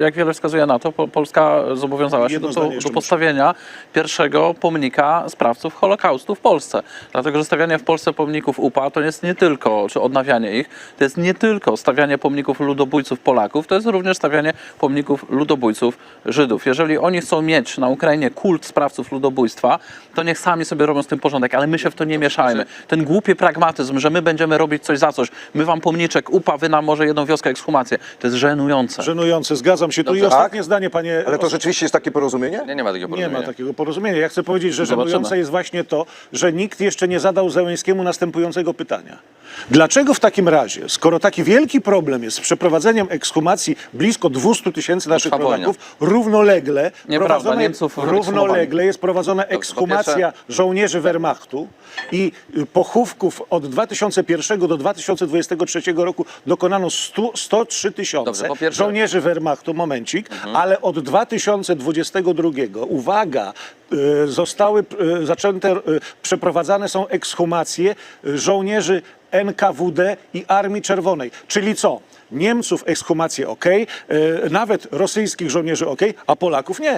Jak wiele wskazuje na to, po, Polska zobowiązała się do, zdanie do, postawienia pierwszego pomnika sprawców Holokaustu w Polsce. Dlatego, że stawianie w Polsce pomników UPA to jest nie tylko, czy odnawianie ich, to jest nie tylko stawianie pomników ludobójców Polaków, to jest również stawianie pomników ludobójców Żydów. Jeżeli oni chcą mieć na Ukrainie kult sprawców ludobójstwa, to niech sami sobie robią z tym porządek, ale my się w to nie mieszajmy. Ten głupi pragmatyzm, że my będziemy robić coś za coś, my wam pomniczek UPA, wy nam może jedną wioskę ekshumację, to jest żenujące. Żenujące, zgadzam się. Tu i Dobrze. ostatnie zdanie, panie. Ale to rzeczywiście jest takie porozumienie? Nie, nie ma takiego Nie porozumienia. ma takiego porozumienia. Ja chcę powiedzieć, że Zobaczymy. żenujące jest właśnie to, że nikt jeszcze nie zadał Zełenskiemu następującego pytania. Dlaczego w takim razie, skoro taki wielki problem jest z przeprowadzeniem ekshumacji blisko 200 tysięcy naszych Trwa wojna. rodaków, równolegle, Nieprawda, prowadzone- Niemców równolegle jest prowadzona ekshumacja żołnierzy Wehrmachtu i y, pochówków od 2001 do 2023 roku dokonano 100, 103 tysiące Dobrze, po pierwsze- żołnierzy Wehrmachtu, momencik, Mhm. ale od 2022, uwaga, y, zostały y, zaczęte, y, przeprowadzane są ekshumacje y, żołnierzy NKWD i Armii Czerwonej. Czyli co? Niemców ekshumacje ok, nawet rosyjskich żołnierzy ok, a Polaków nie.